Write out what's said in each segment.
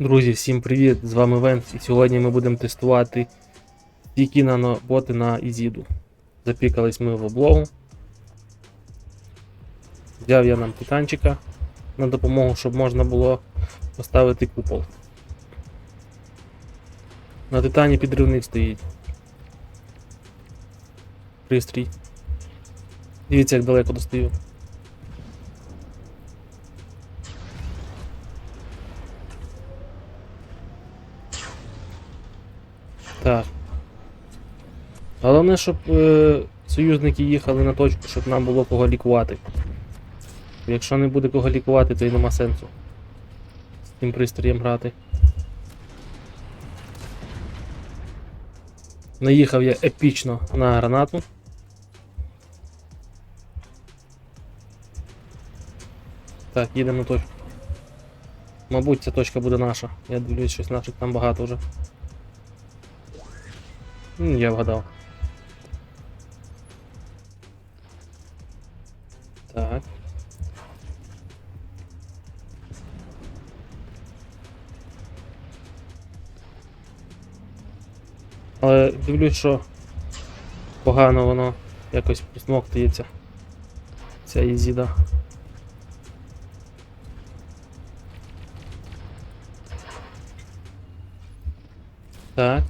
Друзі, всім привіт! З вами Венс, і сьогодні ми будемо тестувати стійкі наноботи на Ізіду. Запікались ми в облогу. Взяв я нам титанчика на допомогу, щоб можна було поставити купол. На титані підривник стоїть. Пристрій. Дивіться, як далеко достаю. Так. Головне, щоб е, союзники їхали на точку, щоб нам було кого лікувати. Якщо не буде кого лікувати, то й нема сенсу з цим пристроєм грати. Наїхав я епічно на гранату. Так, їдемо на точку. Мабуть, ця точка буде наша. Я дивлюсь, щось наших там багато вже. Я вгадав. Так. Але дивлюсь, що погано воно якось присмоктується. Ця ізіда. Так,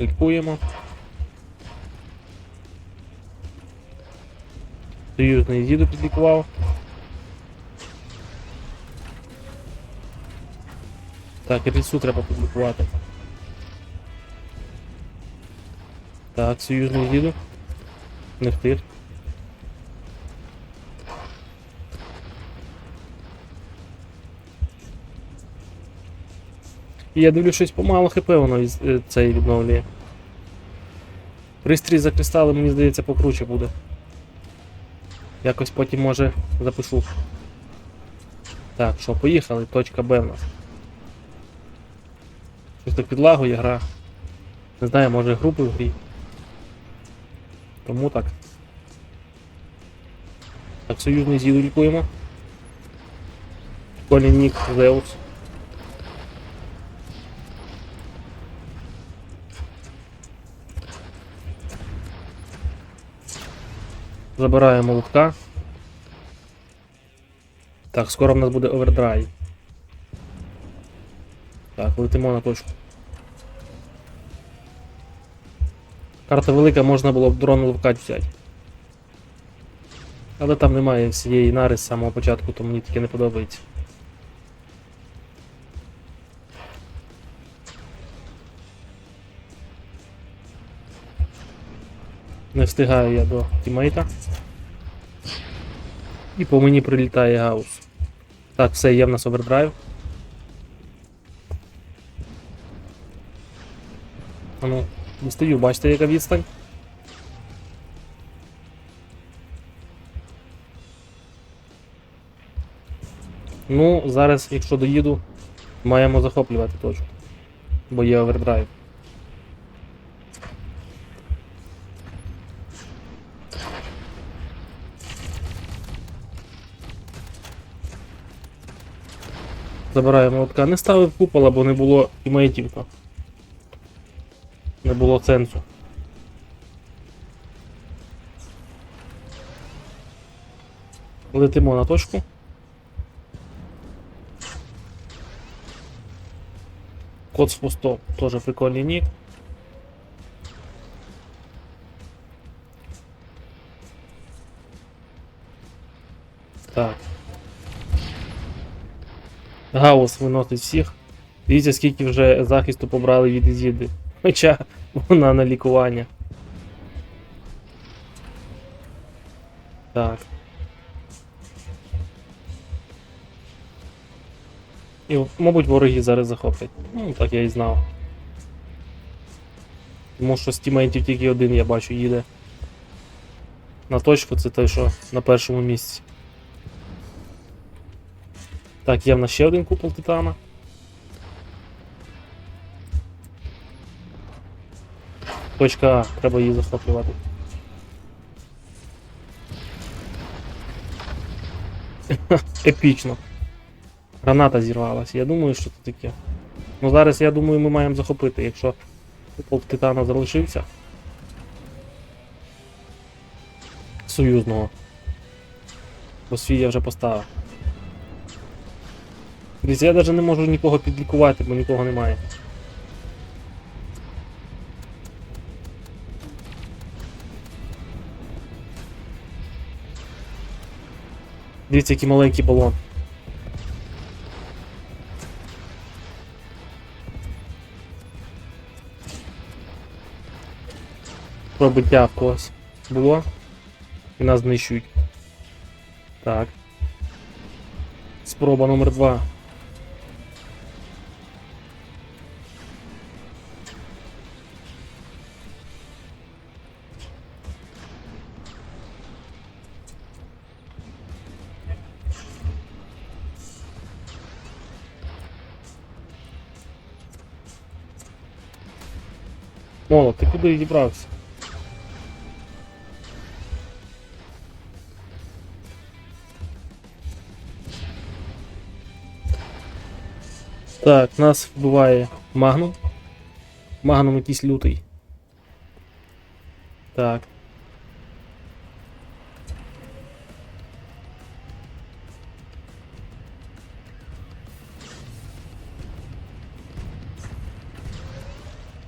лікуємо. Союзний зіду підлікував. Так, і лісу треба підлікувати. Так, союзний зіду. Не втир. І я дивлюсь, щось помало хп воно е, цей відновлює. Пристрій за кристали, мені здається, покруче буде. Якось потім може запишу. Так, що, поїхали, точка Б в нас. Щось так підлагує гра. Не знаю, може групи в грі. Тому так. Так, союзний зіду лікуємо. Колінік Зеус. Забираємо лутка. Так, скоро в нас буде овердрай. Так, летимо на точку. Карта велика, можна було б дрон ловкать взяти. Але там немає всієї нари з самого початку, то мені таке не подобається. Встигаю я до тімейта. І по мені прилітає гаус. Так, все, є в нас овердрайв. Ну, дістаю, бачите, яка відстань. Ну, зараз, якщо доїду, маємо захоплювати точку. Бо є овердрайв. Забираємо лотка. Не ставив купола, бо не було імейтів. то. Не було сенсу. Летимо на точку. Код з пусто, теж прикольний нік. Гаус виносить всіх. Дивіться, скільки вже захисту побрали від Ізіди. Хоча вона на лікування. Так. І, мабуть, вороги зараз захоплять. Ну, так я і знав. Тому що з тімейтів тільки один я бачу їде. На точку це той, що на першому місці. Так, є в нас ще один купол титана. Точка А, треба її захоплювати. Епічно. Граната зірвалася. Я думаю, що це таке. Ну зараз я думаю, ми маємо захопити, якщо полк Титана залишився. Союзного. Бо свій я вже поставив. Дивіться, я навіть не можу нікого підлікувати, бо нікого немає. Дивіться, який маленький балон. Пробиття в когось було. І нас знищують. Так. Спроба номер два. Молот, ти куди дібрався? Так, нас вбиває Магнум. Магнум якийсь лютий. Так.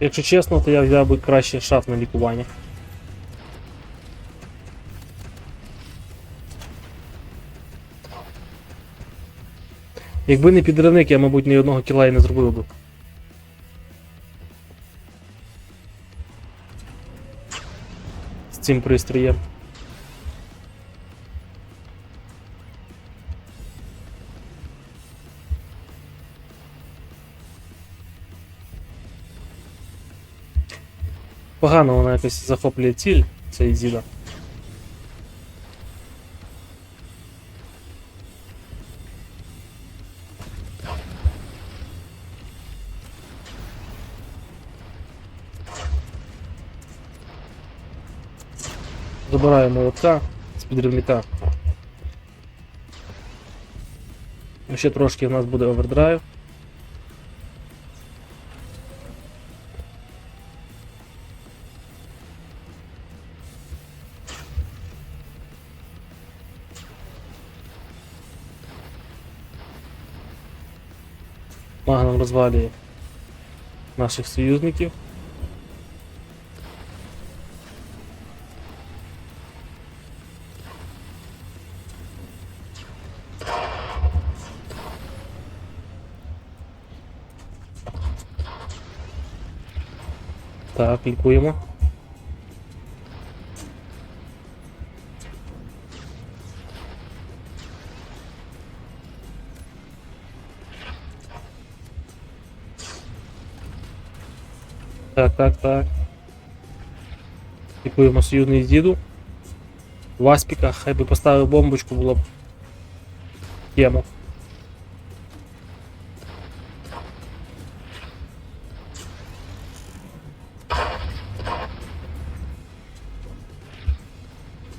Якщо чесно, то я взяв би краще шаф на лікування. Якби не підривник, я, мабуть, ні одного кіла і не зробив би. З цим пристроєм. Погано вона якось захоплює ціль, цей зіда. Забираю молотка з підривника. Ще трошки в нас буде овердрайв. Магнум розвалює наших союзників. Так, лікуємо. Так, так, так. Лікуємо союзний діду. Васпіка, хай би поставив бомбочку, було б тему.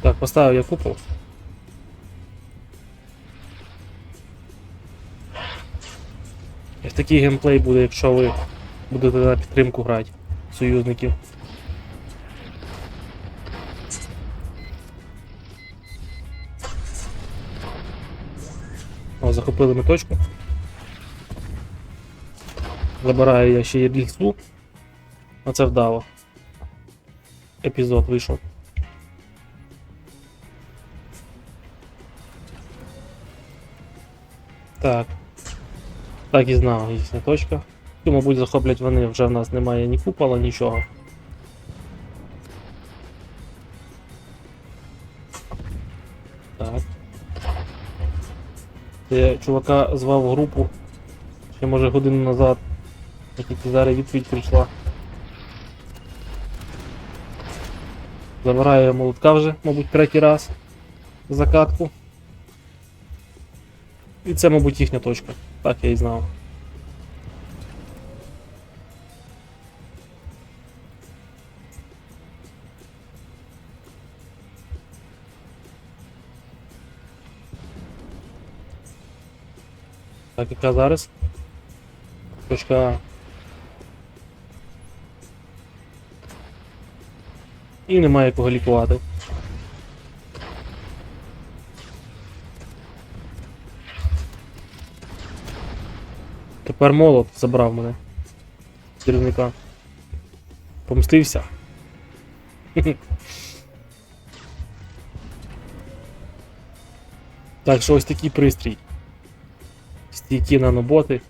Так, поставив я купол. В такий геймплей буде, якщо ви будете на підтримку грати союзників. О, захопили ми точку. Забираю я ще й лісу. Оце вдало. Епізод вийшов. Так. Так і знав, їхня точка. І, мабуть, захоплять вони, вже в нас немає ні купола, нічого. Так. Я чувака звав групу ще може годину назад. Я тільки зараз відповідь прийшла. Забираю молотка вже, мабуть, третій раз. за катку. І це, мабуть, їхня точка. Так я і знав. Так, яка зараз? Точка І немає кого лікувати. Тепер молот забрав мене. з Керівника. Помстився. Так, що ось такий пристрій. Стійкі наноботи.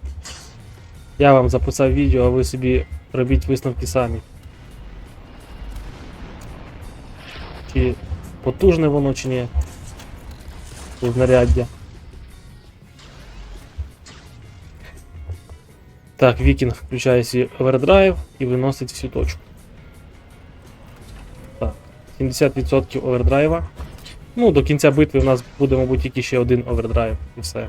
Я вам записав відео, а ви собі робіть висновки самі. Чи потужне воно, чи ні. Знаряддя. Так, Вікінг включає свій овердрайв і виносить всю точку. Так, 70% овердрайва. Ну, до кінця битви у нас буде, мабуть, тільки ще один овердрайв і все.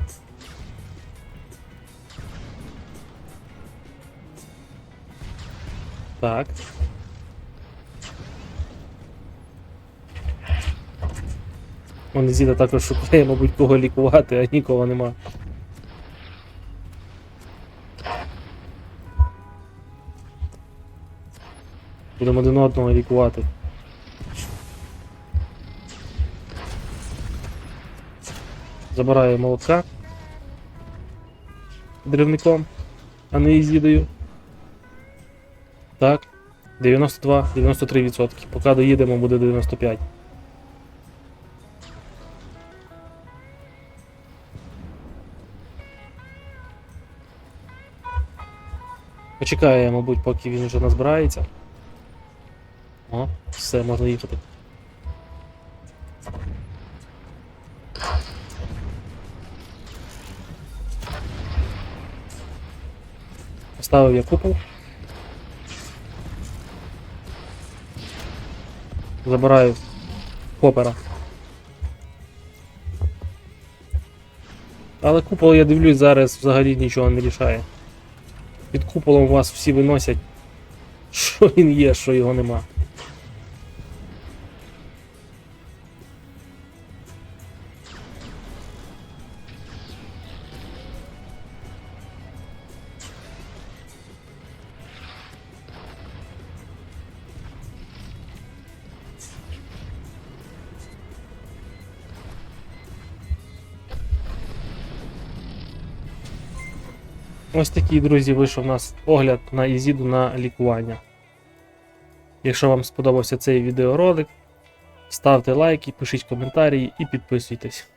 Так. Монезіда також шукає, мабуть, кого лікувати, а нікого нема. Будемо один одного лікувати. Забираю молотка дрівником, а не ізідою. Так. 92-93%. Поки доїдемо, буде 95. Почекаю я, мабуть, поки він вже назбирається. О, все, можна їхати. Поставив я купол. Забираю попера. Але купол, я дивлюсь, зараз взагалі нічого не рішає. Під куполом вас всі виносять, що він є, що його нема. Ось такий, друзі, вийшов у нас огляд на Ізіду на лікування. Якщо вам сподобався цей відеоролик, ставте лайки, пишіть коментарі і підписуйтесь.